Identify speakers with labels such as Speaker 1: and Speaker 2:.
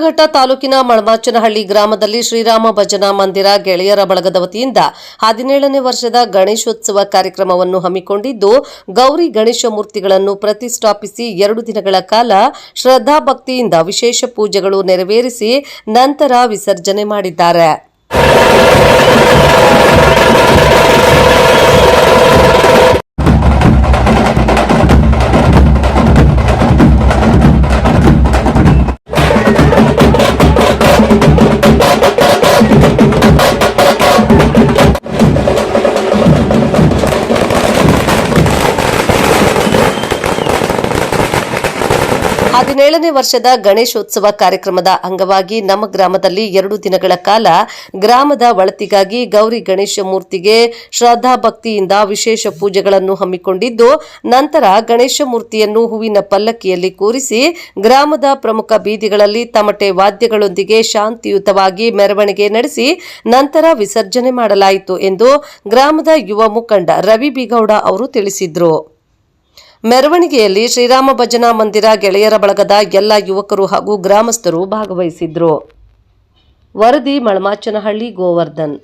Speaker 1: ಶಿಡ್ಲಘಟ್ಟ ತಾಲೂಕಿನ ಮಳಮಾಚನಹಳ್ಳಿ ಗ್ರಾಮದಲ್ಲಿ ಶ್ರೀರಾಮ ಭಜನಾ ಮಂದಿರ ಗೆಳೆಯರ ಬಳಗದ ವತಿಯಿಂದ ಹದಿನೇಳನೇ ವರ್ಷದ ಗಣೇಶೋತ್ಸವ ಕಾರ್ಯಕ್ರಮವನ್ನು ಹಮ್ಮಿಕೊಂಡಿದ್ದು, ಗೌರಿ ಗಣೇಶ ಮೂರ್ತಿಗಳನ್ನು ಪ್ರತಿಷ್ಠಾಪಿಸಿ ಎರಡು ದಿನಗಳ ಕಾಲ ಶ್ರದ್ಧಾಭಕ್ತಿಯಿಂದ ವಿಶೇಷ ಪೂಜೆಗಳು ನೆರವೇರಿಸಿ ನಂತರ ವಿಸರ್ಜನೆ ಮಾಡಿದ್ದಾರೆ. ಹದಿನೇಳನೇ ವರ್ಷದ ಗಣೇಶೋತ್ಸವ ಕಾರ್ಯಕ್ರಮದ ಅಂಗವಾಗಿ ನಮ್ಮ ಗ್ರಾಮದಲ್ಲಿ ಎರಡು ದಿನಗಳ ಕಾಲ ಗ್ರಾಮದ ಒಳತಿಗಾಗಿ ಗೌರಿ ಗಣೇಶ ಮೂರ್ತಿಗೆ ಶ್ರದ್ಧಾ ಭಕ್ತಿಯಿಂದ ವಿಶೇಷ ಪೂಜೆಗಳನ್ನು ಹಮ್ಮಿಕೊಂಡಿದ್ದು, ನಂತರ ಗಣೇಶ ಮೂರ್ತಿಯನ್ನು ಹೂವಿನ ಪಲ್ಲಕ್ಕಿಯಲ್ಲಿ ಕೂರಿಸಿ ಗ್ರಾಮದ ಪ್ರಮುಖ ಬೀದಿಗಳಲ್ಲಿ ತಮಟೆ ವಾದ್ಯಗಳೊಂದಿಗೆ ಶಾಂತಿಯುತವಾಗಿ ಮೆರವಣಿಗೆ ನಡೆಸಿ ನಂತರ ವಿಸರ್ಜನೆ ಮಾಡಲಾಯಿತು ಎಂದು ಗ್ರಾಮದ ಯುವ ಮುಖಂಡ ರವಿ ಬಿಗೌಡ ಅವರು ತಿಳಿಸಿದರು. ಮೆರವಣಿಗೆಯಲ್ಲಿ ಶ್ರೀರಾಮ ಭಜನಾ ಮಂದಿರ ಗೆಳೆಯರ ಬಳಗದ ಎಲ್ಲ ಯುವಕರು ಹಾಗೂ ಗ್ರಾಮಸ್ಥರು ಭಾಗವಹಿಸಿದ್ರು. ವರದಿ ಮಳಮಾಚನಹಳ್ಳಿ ಗೋವರ್ಧನ್.